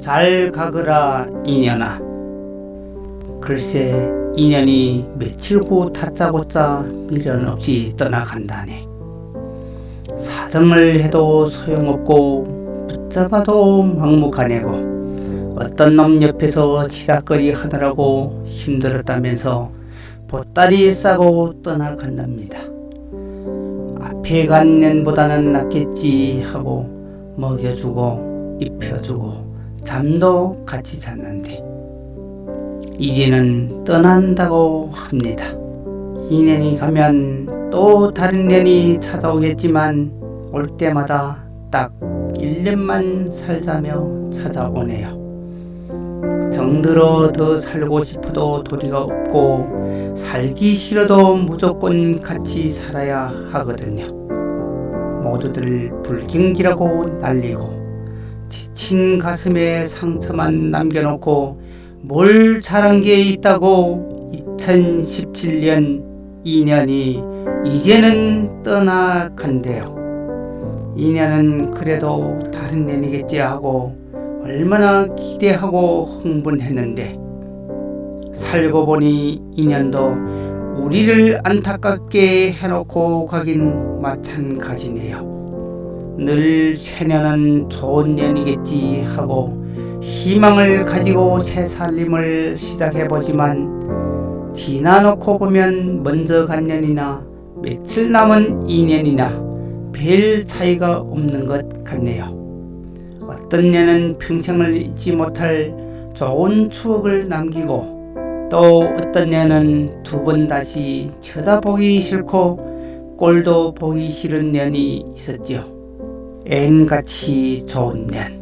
잘 가거라 인연아. 글쎄 인연이 며칠 후 다짜고짜 미련 없이 떠나간다네. 사정을 해도 소용없고 붙잡아도 막무가내고 어떤 놈 옆에서 치닥거리 하느라고 힘들었다면서 보따리 싸고 떠나간답니다. 앞에 간 년보다는 낫겠지 하고 먹여주고 입혀주고 잠도 같이 잤는데 이제는 떠난다고 합니다. 이 년이 가면 또 다른 년이 찾아오겠지만 올 때마다 딱 1년만 살자며 찾아오네요. 정들어 더 살고 싶어도 도리가 없고 살기 싫어도 무조건 같이 살아야 하거든요. 모두들 불경기라고 날리고 지친 가슴에 상처만 남겨놓고 뭘 잘한 게 있다고 2017년 2년이 이제는 떠나간대요. 2년은 그래도 다른 년이겠지 하고 얼마나 기대하고 흥분했는데 살고 보니 2년도 우리를 안타깝게 해놓고 가긴 마찬가지네요. 늘 새년은 좋은 년이겠지 하고 희망을 가지고 새 살림을 시작해보지만 지나놓고 보면 먼저 간 년이나 며칠 남은 2년이나 별 차이가 없는 것 같네요. 어떤 년은 평생을 잊지 못할 좋은 추억을 남기고 또 어떤 년은 두 번 다시 쳐다보기 싫고 꼴도 보기 싫은 년이 있었지요. 앤같이 좋은 년,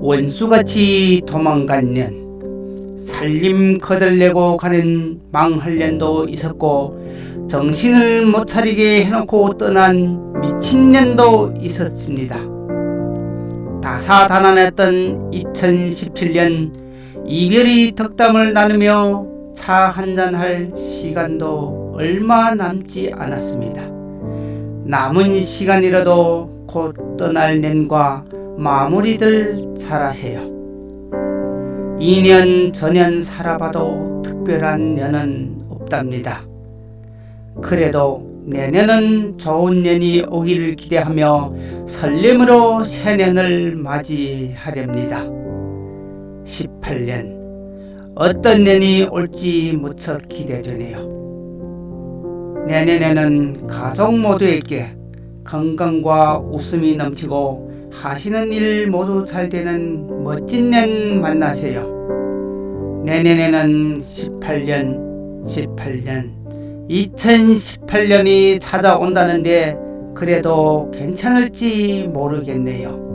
원수같이 도망간 년, 살림 거들내고 가는 망할 년도 있었고 정신을 못 차리게 해놓고 떠난 미친 년도 있었습니다. 다사다난했던 2017년 이별이 덕담을 나누며 차 한잔할 시간도 얼마 남지 않았습니다. 남은 시간이라도 곧 떠날 년과 마무리들 잘하세요. 2년 전년 살아봐도 특별한 년은 없답니다. 그래도 내년은 좋은 년이 오기를 기대하며 설렘으로 새년을 맞이하렵니다. 18년 어떤 년이 올지 무척 기대되네요. 내년에는 가족 모두에게 건강과 웃음이 넘치고 하시는 일 모두 잘 되는 멋진 년 만나세요. 내년에는 18년, 18년, 2018년이 찾아온다는데 그래도 괜찮을지 모르겠네요.